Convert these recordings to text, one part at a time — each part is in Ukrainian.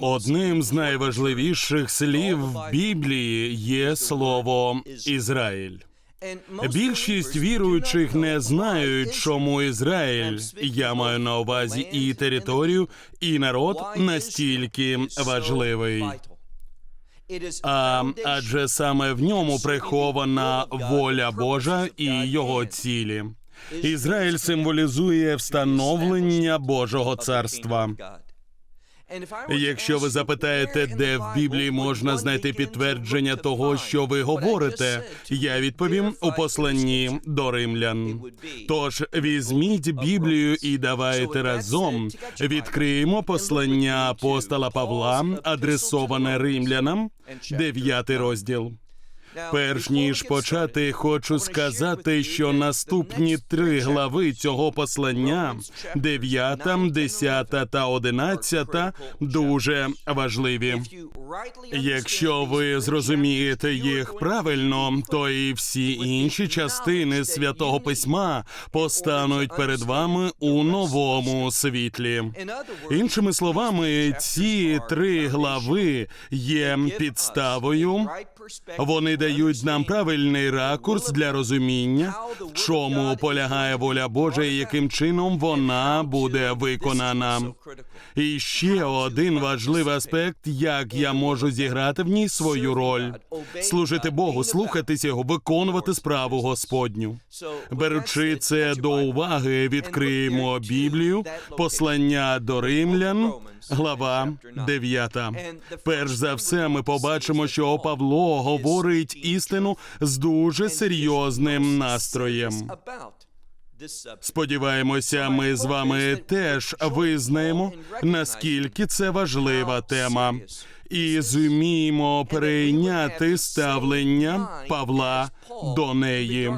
Одним з найважливіших слів в Біблії є слово Ізраїль. Більшість віруючих не знають, чому Ізраїль. Я маю на увазі і територію, і народ настільки важливий. А адже саме в ньому прихована воля Божа і його цілі. Ізраїль символізує встановлення Божого царства. Якщо ви запитаєте, де в Біблії можна знайти підтвердження того, що ви говорите, я відповім у посланні до римлян. Тож візьміть Біблію і давайте разом відкриємо послання апостола Павла, адресоване римлянам, дев'ятий розділ. Перш ніж почати, хочу сказати, що наступні три глави цього послання, дев'ята, десята та одинадцята, дуже важливі. Якщо ви зрозумієте їх правильно, то і всі інші частини святого письма постануть перед вами у новому світлі. Іншими словами, ці три глави є підставою. Вони дають нам правильний ракурс для розуміння, в чому полягає воля Божа і яким чином вона буде виконана. І ще один важливий аспект, як я можу зіграти в ній свою роль: служити Богу, слухатися його, виконувати справу Господню. Беручи це до уваги, відкриємо Біблію, послання до римлян, глава 9. Перш за все, ми побачимо, що Павло говорить істину з дуже серйозним настроєм. Сподіваємося, ми з вами теж визнаємо, наскільки це важлива тема, і зуміємо прийняти ставлення Павла до неї.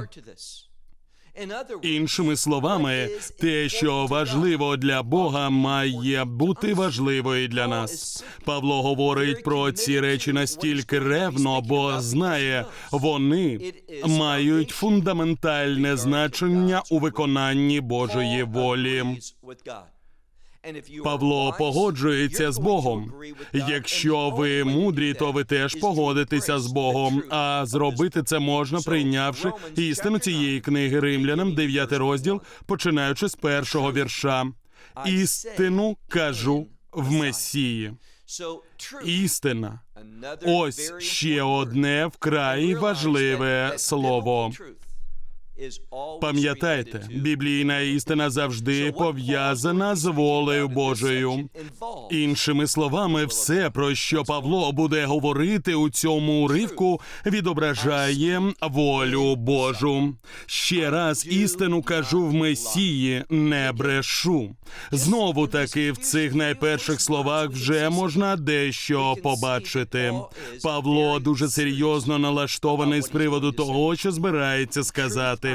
Іншими словами, те, що важливо для Бога, має бути важливою для нас. Павло говорить про ці речі настільки ревно, бо знає, вони мають фундаментальне значення у виконанні Божої волі. Павло погоджується з Богом. Якщо ви мудрі, то ви теж погодитеся з Богом. А зробити це можна, прийнявши істину цієї книги римлянам, 9 розділ, починаючи з першого вірша. Істину кажу в Месії. Істина. Ось ще одне вкрай важливе слово. Пам'ятайте, біблійна істина завжди пов'язана з волею Божою. Іншими словами, все, про що Павло буде говорити у цьому уривку, відображає волю Божу. Ще раз істину кажу в Месії, не брешу. Знову таки в цих найперших словах вже можна дещо побачити. Павло дуже серйозно налаштований з приводу того, що збирається сказати.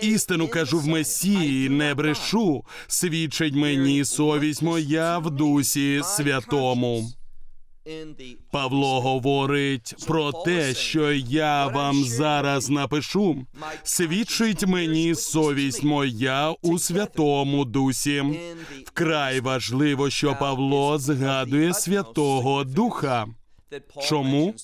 Істину кажу в Месії, не брешу. Свідчить мені совість моя в дусі святому. Павло говорить про те, що я вам зараз напишу. Свідчить мені совість моя у святому дусі. Вкрай важливо, що Павло згадує Святого Духа. Чому?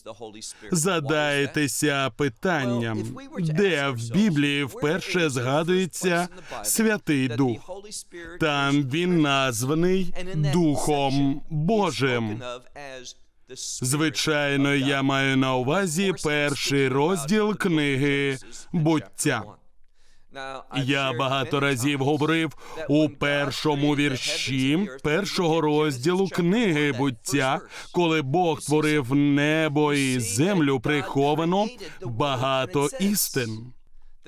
Задаєтеся питанням, де в Біблії вперше згадується Святий Дух. Там він названий Духом Божим. Звичайно, я маю на увазі перший розділ книги буття. Я багато разів говорив у першому вірші першого розділу книги буття, коли Бог творив небо і землю, приховано багато істин.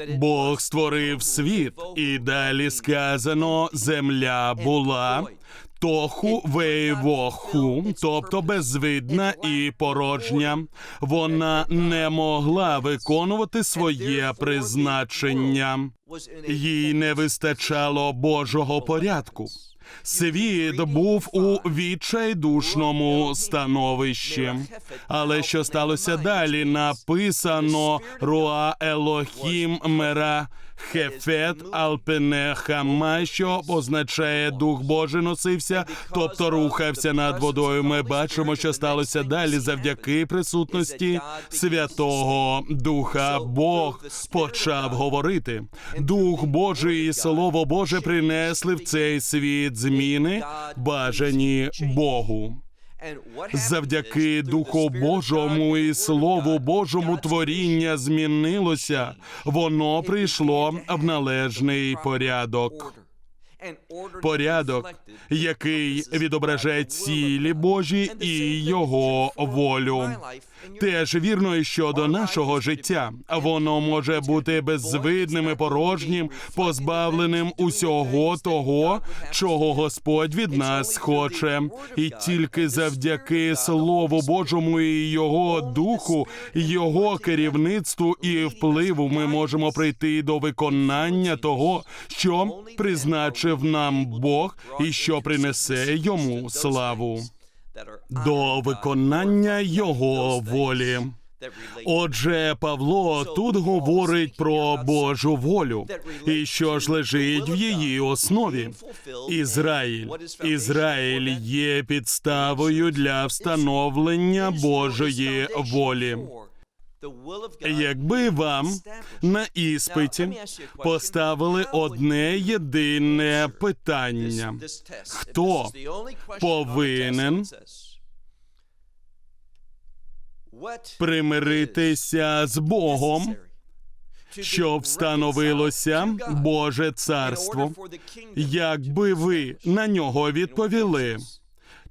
Бог створив світ, і далі сказано: земля була. Тоху вейвоху, тобто безвидна і порожня, вона не могла виконувати своє призначення. Їй не вистачало Божого порядку. Світ був у відчайдушному становищі. Але що сталося далі? Написано Руа Елохім Мера Хефет Алпене Хама, що означає Дух Божий носився, тобто рухався над водою. Ми бачимо, що сталося далі завдяки присутності Святого Духа. Бог почав говорити. Дух Божий і Слово Боже принесли в цей світ зміни, бажані Богу. Завдяки Духу Божому і Слову Божому творіння змінилося, воно прийшло в належний порядок. Порядок, який відображає цілі Божі і його волю. Теж вірно щодо нашого життя. Воно може бути безвидним і порожнім, позбавленим усього того, чого Господь від нас хоче, і тільки завдяки Слову Божому і Його духу, Його керівництву і впливу ми можемо прийти до виконання того, що призначив нам Бог і що принесе йому славу до виконання його волі. Отже, Павло тут говорить про Божу волю, і що ж лежить в її основі. Ізраїль. Ізраїль є підставою для встановлення Божої волі. Якби вам на іспиті поставили одне єдине питання, хто повинен примиритися з Богом, щоб встановилося Боже царство, якби ви на нього відповіли.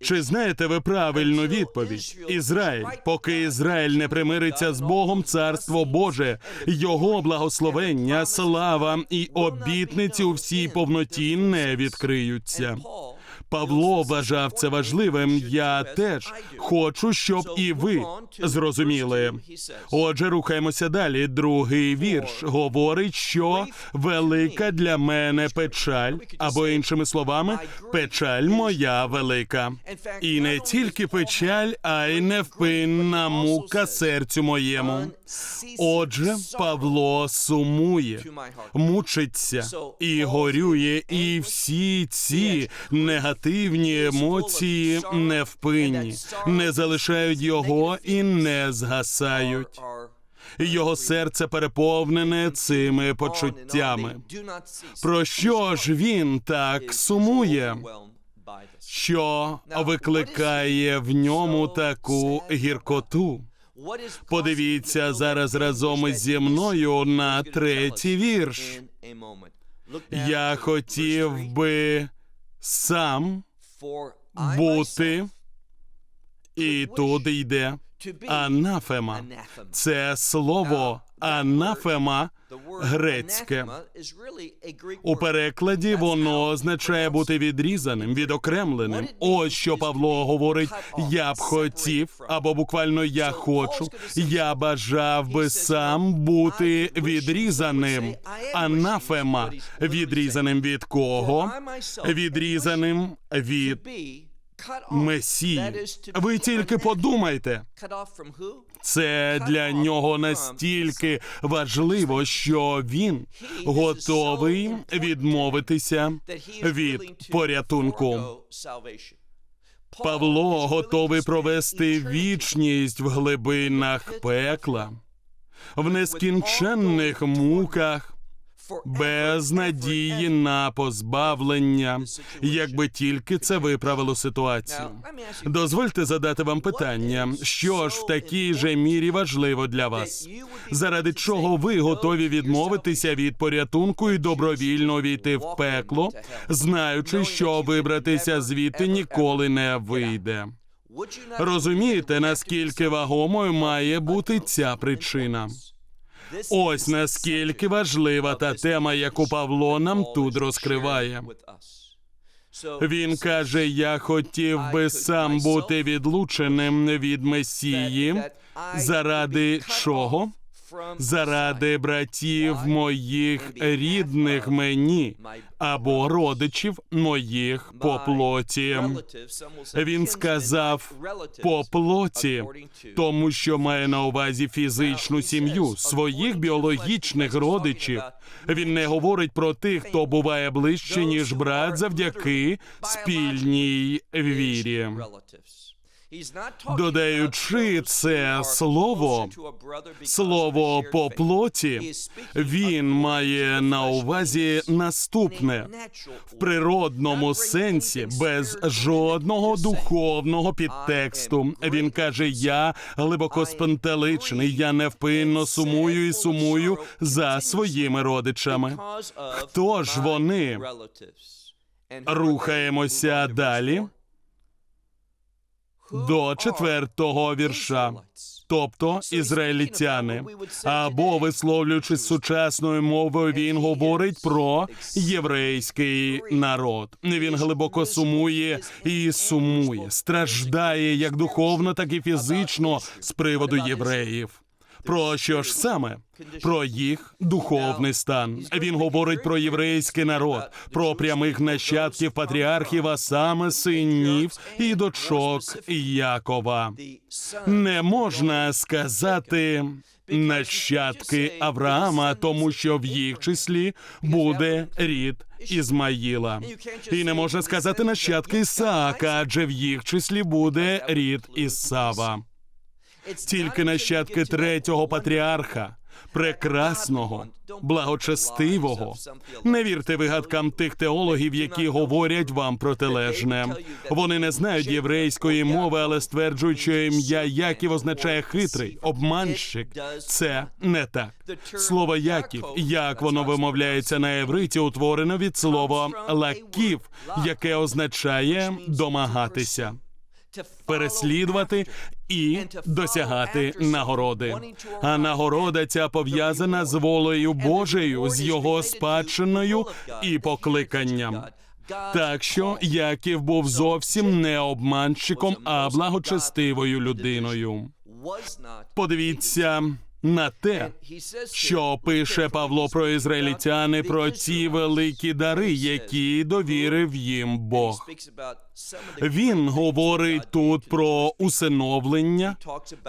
Чи знаєте ви правильну відповідь? Ізраїль, поки Ізраїль не примириться з Богом, царство Боже, його благословення, слава і обітниці у всій повноті не відкриються. Павло вважав це важливим. Я теж хочу, щоб і ви зрозуміли. Отже, рухаємося далі. Другий вірш говорить, що велика для мене печаль, або іншими словами, печаль моя велика. І не тільки печаль, а й невпинна мука серцю моєму. Отже, Павло сумує, мучиться і горює, і всі ці негативні емоції невпинні, не залишають його і не згасають. Його серце переповнене цими почуттями. Про що ж він так сумує? Що викликає в ньому таку гіркоту? Подивіться зараз разом зі мною на третій вірш. Я хотів би сам бути, і тут йде анафема. Це слово анафема грецьке. У перекладі воно означає бути відрізаним, відокремленим. Ось що Павло говорить: я б хотів, або буквально я хочу. Я бажав би сам бути відрізаним. Анафема. Відрізаним від кого? Відрізаним від Месії. Ви тільки подумайте. Це для нього настільки важливо, що він готовий відмовитися від порятунку. Павло готовий провести вічність в глибинах пекла, в нескінченних муках. Без надії на позбавлення, якби тільки це виправило ситуацію. Дозвольте задати вам питання, що ж в такій же мірі важливо для вас, заради чого ви готові відмовитися від порятунку і добровільно війти в пекло, знаючи, що вибратися звідти ніколи не вийде. Розумієте, наскільки вагомою має бути ця причина? Ось наскільки важлива та тема, яку Павло нам тут розкриває. Він каже: Я хотів би сам бути відлученим від Месії. Заради чого? Заради братів моїх рідних мені або родичів моїх по плоті. Він сказав по плоті, тому що має на увазі фізичну сім'ю, своїх біологічних родичів. Він не говорить про тих, хто буває ближче, ніж брат, завдяки спільній вірі. Додаючи це слово, слово по плоті, він має на увазі наступне. в природному сенсі, без жодного духовного підтексту. Він каже: Я глибоко спантеличений, я невпинно сумую і сумую за своїми родичами. Хто ж вони? Рухаємося далі до четвертого вірша, тобто ізраїльтяни. Або висловлюючи сучасною мовою, він говорить про єврейський народ. Він глибоко сумує і сумує, страждає як духовно, так і фізично з приводу євреїв. Про що ж саме? Про їх духовний стан. Він говорить про єврейський народ, про прямих нащадків патріархів, а саме синів і дочок Якова. Не можна сказати нащадки Авраама, тому що в їх числі буде рід Ізмаїла. І не можна сказати нащадки Ісаака, адже в їх числі буде рід Ісава тільки нащадки третього патріарха, прекрасного, благочестивого. Не вірте вигадкам тих теологів, які говорять вам протилежне. Вони не знають єврейської мови, але стверджують, що ім'я Яків означає хитрий, обманщик. Це не так. Слово Яків, як воно вимовляється на євриті, утворено від слова лаків, яке означає домагатися переслідувати і досягати нагороди. А нагорода ця пов'язана з волею Божою, з його спадщиною і покликанням. Так що Яків був зовсім не обманщиком, а благочестивою людиною. Подивіться на те, що пише Павло про ізраїльтяни, про ці великі дари, які довірив їм Бог. Він говорить тут про усиновлення,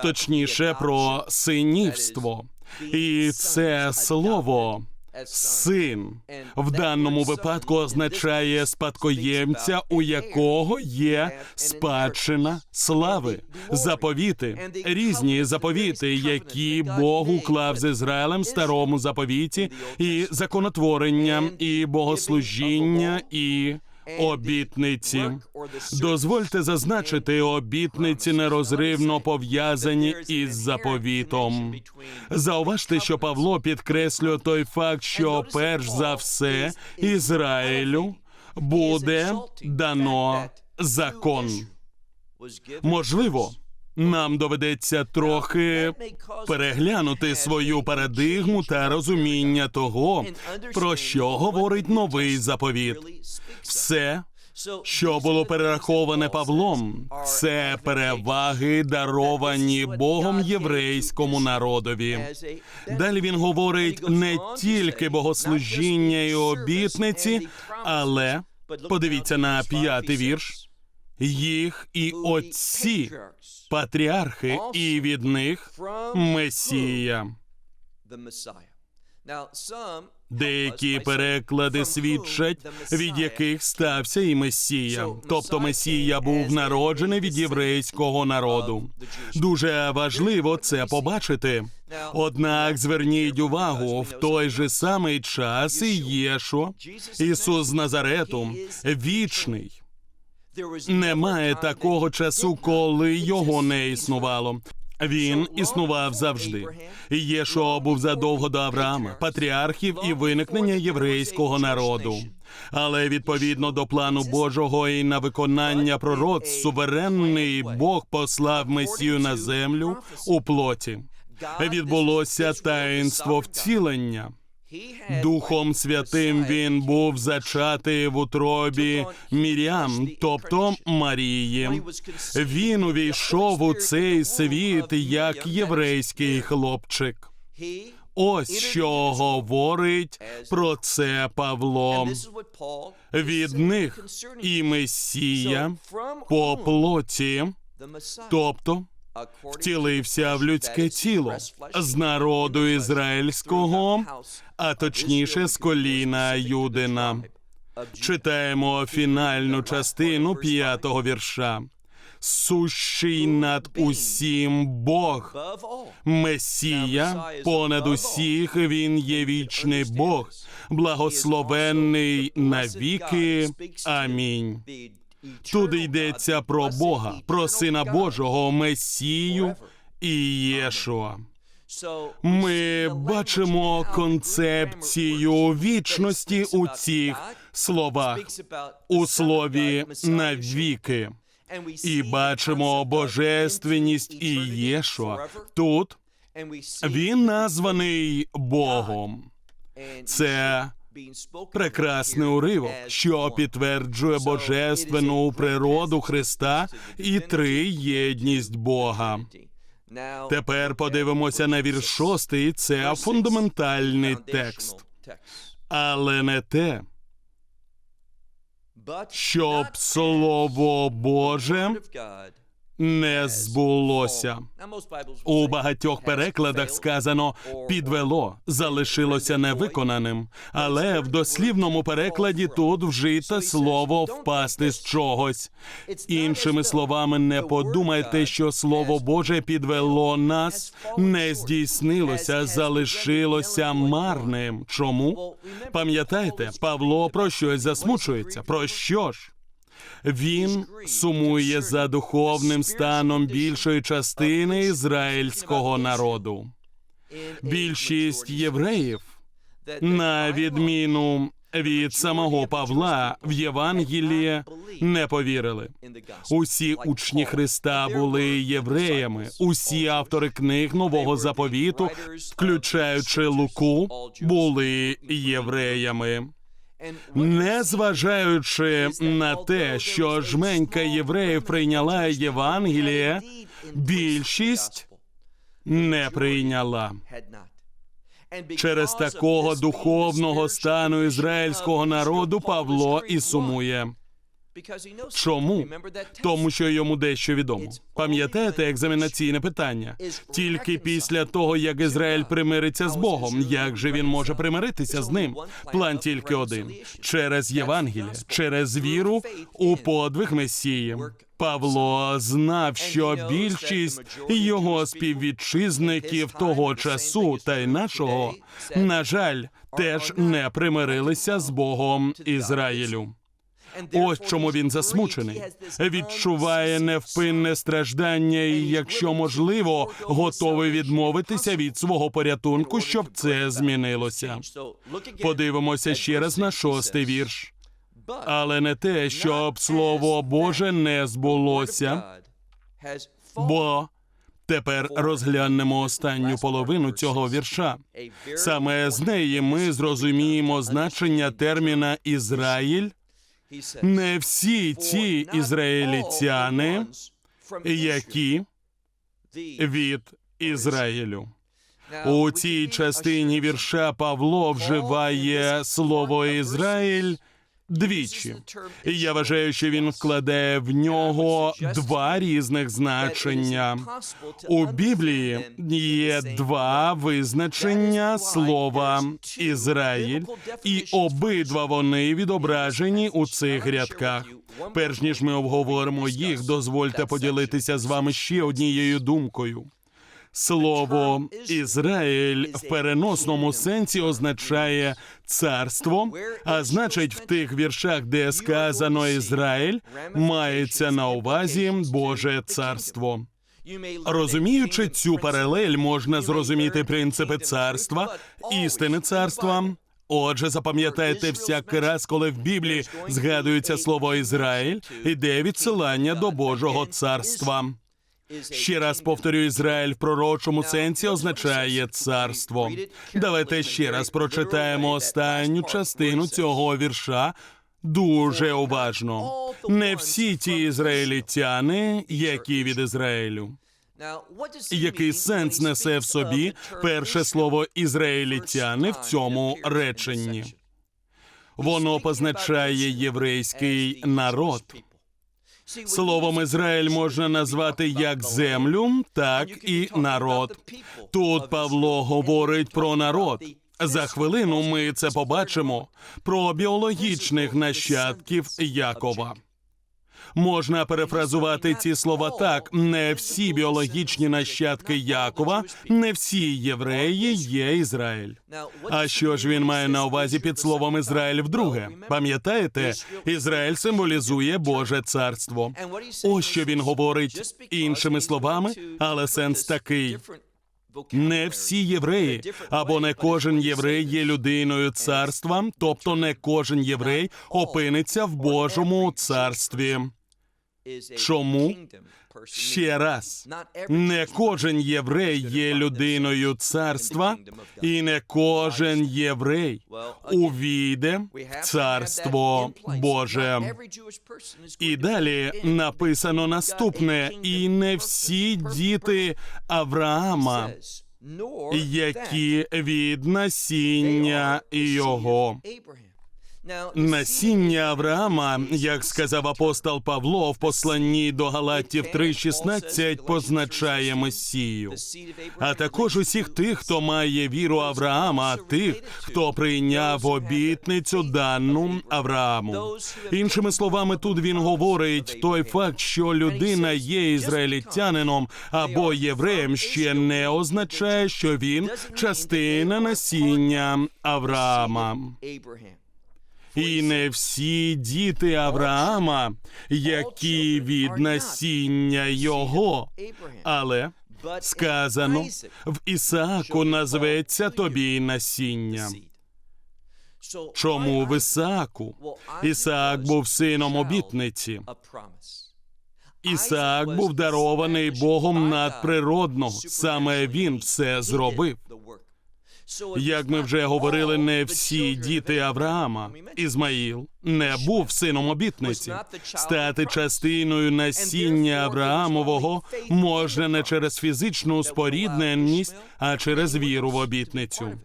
точніше про синівство, і це слово. Син. В даному випадку означає спадкоємця, у якого є спадщина слави, заповіти, різні заповіти, які Бог уклав з Ізраїлем в старому заповіті, і законотворення, і богослужіння, і обітниці. Дозвольте зазначити, обітниці нерозривно пов'язані із заповітом. Зауважте, що Павло підкреслює той факт, що перш за все Ізраїлю буде дано закон. Можливо. Нам доведеться трохи переглянути свою парадигму та розуміння того, про що говорить новий заповіт. Все, що було перераховане Павлом, це переваги, даровані Богом єврейському народові. Далі він говорить не тільки богослужіння і обітниці, але подивіться на п'ятий вірш. Їх і отці, патріархи, і від них Месія. Деякі переклади свідчать, від яких стався і Месія. Тобто Месія був народжений від єврейського народу. Дуже важливо це побачити. Однак зверніть увагу, в той же самий час і Єшо, Ісус з Назарету, вічний. Немає такого часу, коли його не існувало. Він існував завжди. Єшуа був задовго до Авраама, патріархів і виникнення єврейського народу. Але відповідно до плану Божого і на виконання пророцтв, суверенний Бог послав Месію на землю у плоті. відбулося таїнство втілення. Духом Святим він був зачатий в утробі Мірям, тобто Марії. Він увійшов у цей світ як єврейський хлопчик. Ось що говорить про це Павло. Від них і Месія по плоті, тобто втілився в людське тіло з народу ізраїльського, а точніше з коліна Юдина. Читаємо фінальну частину п'ятого вірша. Сущий над усім Бог, Месія, понад усіх він є вічний Бог, благословенний навіки. Амінь. Тут йдеться про Бога, про Сина Божого, Месію і Єшуа. Ми бачимо концепцію вічності у цих словах, у слові навіки, і бачимо божественність і Єшуа. Тут він названий Богом. Це прекрасний уривок, що підтверджує божественну природу Христа і триєдність Бога. Тепер подивимося на вірш шостий. Це фундаментальний текст, але не те, щоб слово Боже не збулося. У багатьох перекладах сказано підвело, залишилося невиконаним. Але в дослівному перекладі тут вжито слово впасти з чогось. Іншими словами, не подумайте, що слово Боже підвело нас, не здійснилося, залишилося марним. Чому? Пам'ятаєте, Павло про щось засмучується. Про що ж? Він сумує за духовним станом більшої частини ізраїльського народу. Більшість євреїв, на відміну від самого Павла, в Євангеліє не повірили. Усі учні Христа були євреями, усі автори книг нового заповіту, включаючи Луку, були євреями. Незважаючи на те, що жменька євреїв прийняла Євангеліє, більшість не прийняла. Через такого духовного стану ізраїльського народу Павло і сумує. Чому? Тому що йому дещо відомо. Пам'ятаєте екзаменаційне питання? Тільки після того, як Ізраїль примириться з Богом, як же він може примиритися з ним? План тільки один через Євангеліє, через віру у подвиг Месії. Павло знав, що більшість його співвітчизників того часу та й нашого, на жаль, теж не примирилися з Богом Ізраїлю. Ось чому він засмучений, відчуває невпинне страждання, і, якщо можливо, готовий відмовитися від свого порятунку, щоб це змінилося. Подивимося ще раз на шостий вірш. Але не те, щоб слово Боже не збулося, бо тепер розглянемо останню половину цього вірша. Саме з неї ми зрозуміємо значення терміна Ізраїль. Не всі ці ізраїлітяни, які від Ізраїлю. У цій частині вірша Павло вживає слово Ізраїль двічі. І Я вважаю, що він вкладає в нього два різних значення. У Біблії є два визначення слова Ізраїль, і обидва вони відображені у цих рядках. Перш ніж ми обговоримо їх, дозвольте поділитися з вами ще однією думкою. Слово Ізраїль в переносному сенсі означає царство, а значить, в тих віршах, де сказано Ізраїль, мається на увазі Боже царство. Розуміючи цю паралель, можна зрозуміти принципи царства, істини царства. Отже, запам'ятайте всякий раз, коли в Біблії згадується слово Ізраїль, іде відсилання до Божого царства. Ще раз повторю, Ізраїль в пророчому сенсі означає царство. Давайте ще раз прочитаємо останню частину цього вірша. Дуже уважно. Не всі ті ізраїльтяни, які від Ізраїлю. Який сенс несе в собі перше слово ізраїльтяни в цьому реченні? Воно позначає єврейський народ. Словом Ізраїль можна назвати як землю, так і народ. Тут Павло говорить про народ. За хвилину ми це побачимо про біологічних нащадків Якова. Можна перефразувати ці слова так: не всі біологічні нащадки Якова, не всі євреї є Ізраїль. А що ж він має на увазі під словом Ізраїль вдруге? Пам'ятаєте, Ізраїль символізує Боже царство. Ось що він говорить іншими словами, але сенс такий. Не всі євреї, або не кожен єврей є людиною царства, тобто не кожен єврей опиниться в Божому царстві. Чому? Ще раз, не кожен єврей є людиною царства, і не кожен єврей увійде в царство Боже. І далі написано наступне: і не всі діти Авраама, які від насіння його. Насіння Авраама, як сказав апостол Павло в посланні до Галатів 3.16, позначає Месію, а також усіх тих, хто має віру Авраама, тих, хто прийняв обітницю дану Аврааму. Іншими словами, тут він говорить той факт, що людина є ізраїльтянином або євреєм, ще не означає, що він частина насіння Авраама. І не всі діти Авраама, які від насіння його, але сказано в Ісааку назветься тобі насіння. Чому в Ісааку? Ісаак був сином обітниці. Ісаак був дарований Богом надприродного. Саме він все зробив. Як ми вже говорили, не всі діти Авраама. Ізмаїл не був сином обітниці. Стати частиною насіння Авраамового можна не через фізичну спорідненість, а через віру в обітницю.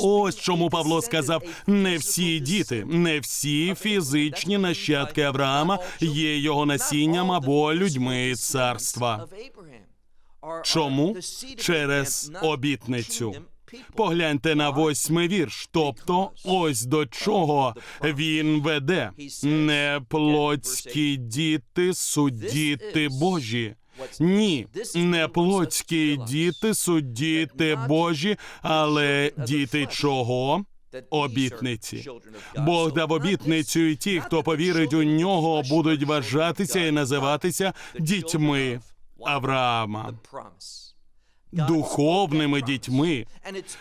Ось чому Павло сказав: не всі діти, не всі фізичні нащадки Авраама є його насінням або людьми царства. Чому? Через обітницю. Погляньте на восьмий вірш. Тобто, ось до чого він веде не плотські діти, суддіти Божі. Ні, не плотські діти, суддіти Божі, але діти чого? Обітниці. Бог дав обітницю, і ті, хто повірить у нього, будуть вважатися і називатися дітьми Авраама духовними дітьми,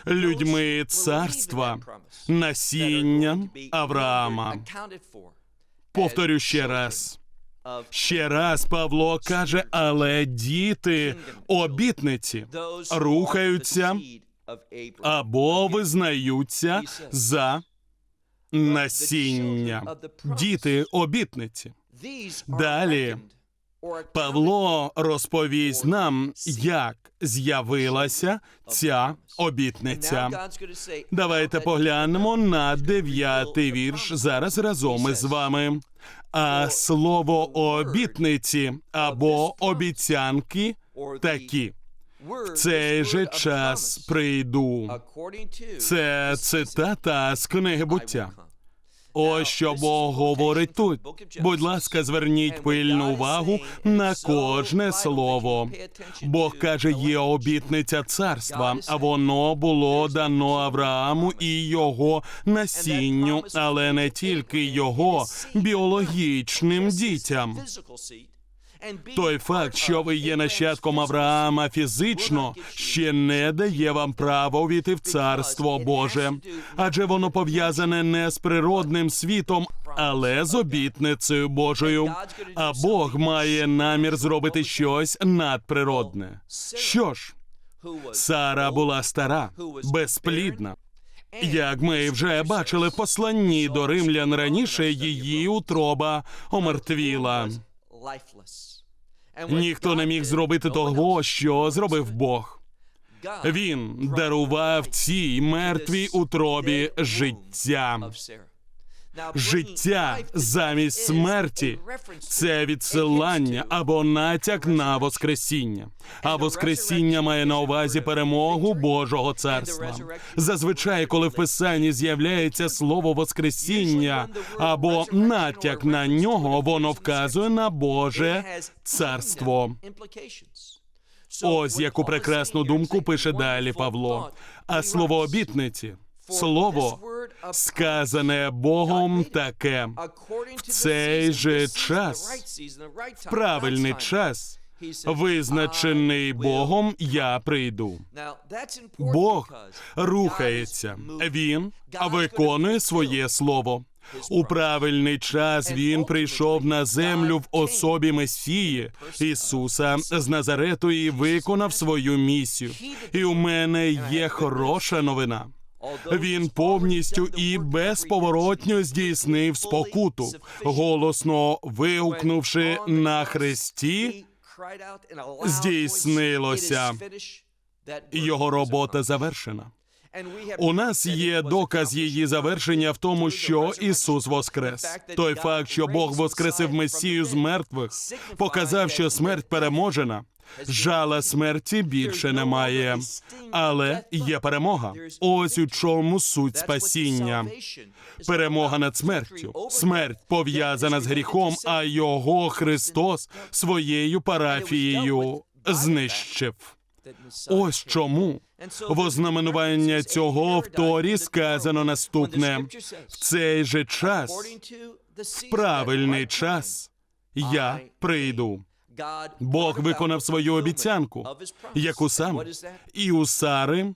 людьми царства, насінням Авраама. Повторю ще раз. Ще раз Павло каже, але діти обітниці рухаються або визнаються за насіння. Діти обітниці. Далі Павло розповість нам, як з'явилася ця обітниця. Давайте поглянемо на дев'ятий вірш зараз разом із вами. А слово обітниці або обіцянки такі. В цей же час прийду. Це цитата з книги буття. Ось що Бог говорить тут. Будь ласка, зверніть пильну увагу на кожне слово. Бог каже, є обітниця царства, а воно було дано Аврааму і його насінню, але не тільки його біологічним дітям. Той факт, що ви є нащадком Авраама фізично, ще не дає вам права увійти в царство Боже, адже воно пов'язане не з природним світом, але з обітницею Божою. А Бог має намір зробити щось надприродне. Що ж, Сара була стара, безплідна. Як ми вже бачили посланні до римлян раніше, її утроба омертвіла. Ніхто не міг зробити того, що зробив Бог. Він дарував цій мертвій утробі життя. Життя замість смерті це відсилання або натяк на Воскресіння. А Воскресіння має на увазі перемогу Божого царства. Зазвичай, коли в Писанні з'являється слово Воскресіння або натяк на нього, воно вказує на Боже царство. Ось яку прекрасну думку пише далі Павло. А слово обітниці, слово сказане Богом таке в цей же час, в правильний час, визначений Богом, я прийду. Бог рухається, він виконує своє слово. У правильний час він прийшов на землю в особі Месії Ісуса з Назарету і виконав свою місію. І у мене є хороша новина. Він повністю і безповоротньо здійснив спокуту, голосно вигукнувши на хресті, здійснилося. його робота завершена. У нас є доказ її завершення в тому, що Ісус воскрес. Той факт, що Бог воскресив Месію з мертвих, показав, що смерть переможена. Жала смерті більше немає, але є перемога. Ось у чому суть спасіння. Перемога над смертю. Смерть пов'язана з гріхом, а його Христос своєю парафією знищив. Ось чому в ознаменування цього в Торі сказано наступне: в цей же час, в правильний час, я прийду. Бог виконав свою обіцянку, яку сам. І у Сари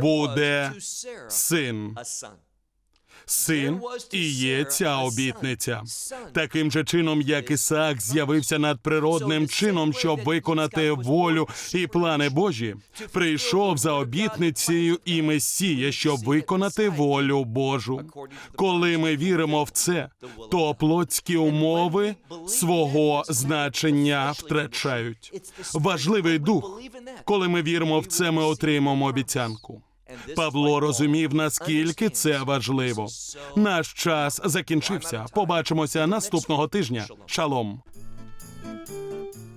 буде син. Син і є ця обітниця. Таким же чином, як Ісаак з'явився надприродним чином, щоб виконати волю і плани Божі, прийшов за обітницею і Месія, щоб виконати волю Божу. Коли ми віримо в це, то плотські умови свого значення втрачають. Важливий дух. Коли ми віримо в це, ми отримаємо обіцянку. Павло розумів, наскільки це важливо. Наш час закінчився. Побачимося наступного тижня. Шалом.